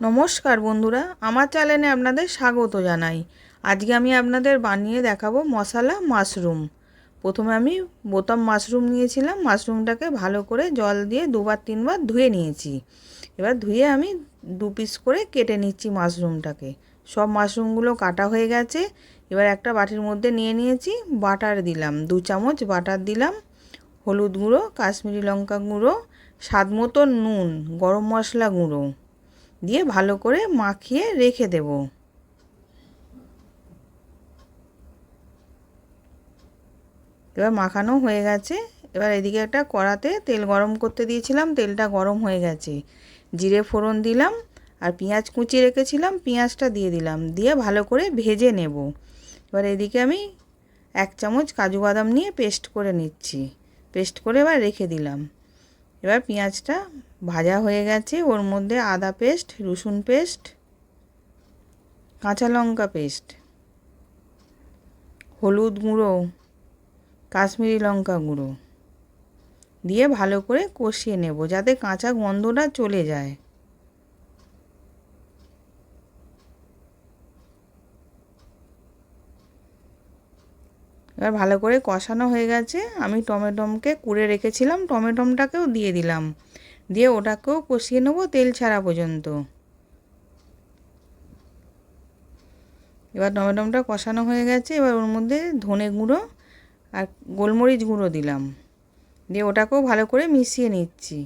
নমস্কার বন্ধুরা, আমার চ্যানেলে আপনাদের স্বাগত জানাই। আজকে আমি আপনাদের বানিয়ে দেখাবো মশলা মাশরুম। প্রথমে আমি বোতাম মাশরুম নিয়েছিলাম, মাশরুমটাকে ভালো করে জল দিয়ে দুবার তিনবার ধুয়ে নিয়েছি। এবার ধুয়ে আমি দু পিস করে কেটে নিচ্ছি মাশরুমটাকে। সব মাশরুমগুলো কাটা হয়ে গেছে। এবার একটা বাটির মধ্যে নিয়ে নিয়েছি, বাটার দিলাম। দু চামচ বাটার দিলাম, হলুদ গুঁড়ো, কাশ্মীরি লঙ্কা গুঁড়ো, স্বাদ মতো নুন, গরম মশলা গুঁড়ো। দিয়ে ভালো করে মাখিয়ে রেখে দেব। এবার মাখানো হয়ে গেছে। এবার এদিকে একটা কড়াতে তেল গরম করতে দিয়েছিলাম, তেলটা গরম হয়ে গেছে। জিরে ফোড়ন দিলাম আর পেঁয়াজ কুচিয়ে রেখেছিলাম, পেঁয়াজটা দিয়ে দিলাম, দিয়ে ভালো করে ভেজে নেব। এবার এদিকে আমি এক চামচ কাজু বাদাম নিয়ে পেস্ট করে নিচ্ছি। পেস্ট করে এবার রেখে দিলাম। এবার পেঁয়াজটা ভাজা হয়ে গেছে। ওর মধ্যে আদা পেস্ট, রসুন পেস্ট, কাঁচা লঙ্কা পেস্ট, হলুদ গুঁড়ো, কাশ্মীরি লঙ্কা গুঁড়ো দিয়ে ভালো করে কষিয়ে নেব যাতে কাঁচা গন্ধটা চলে যায়। এবার ভালো করে কষানো হয়ে গেছে। আমি টমেটোমকে কুড়ে রেখেছিলাম, টমেটোমটাকেও দিয়ে দিলাম। দিয়ে ওটাকেও কষিয়ে নেব তেল ছাড়া পর্যন্ত। এবার টমেটোমটা কষানো হয়ে গেছে, এবার ওর মধ্যে ধনে গুঁড়ো আর গোলমরিচ গুঁড়ো দিলাম। দিয়ে ওটাকেও ভালো করে মিশিয়ে নিচ্ছি।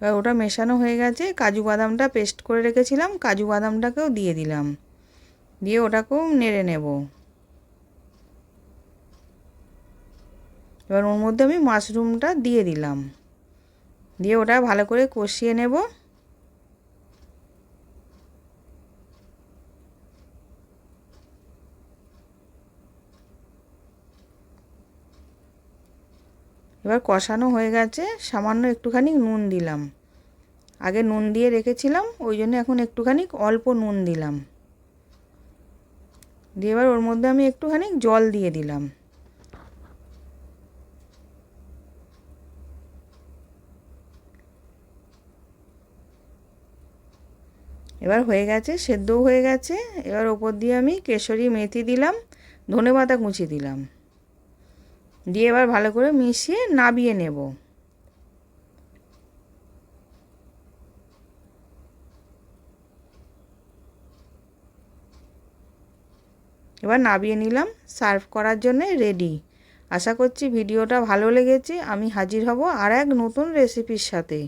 এবার ওটা মেশানো হয়ে গেছে, কাজু বাদামটা পেস্ট করে রেখেছিলাম, কাজু বাদামটাকেও দিয়ে দিলাম। দিয়ে ওটাকেও নেড়ে নেব। এবার ওর মধ্যে আমি মাশরুমটা দিয়ে দিলাম। দিয়ে ওটা ভালো করে কষিয়ে নেব। এবার কষানো হয়ে গেছে, সামান্য একটুখানি নুন দিলাম। আগে নুন দিয়ে রেখেছিলাম, ওই জন্য এখন একটুখানি অল্প নুন দিলাম। দিয়ে এবার ওর মধ্যে আমি একটুখানি জল দিয়ে দিলাম। এবার হয়ে গেছে, সেদ্ধও হয়ে গেছে। এবার ওপর দিয়ে আমি কেশরি, মেথি দিলাম ধনে পাতা কুচি দিলাম। দিয়ে এবার ভালো করে মিশিয়ে নাবিয়ে নেব। এবার নাবিয়ে নিলাম, সার্ভ করার জন্য রেডি আশা করছি ভিডিওটা ভালো লেগেছে, আমি হাজির হব আর এক নতুন রেসিপির সাথে।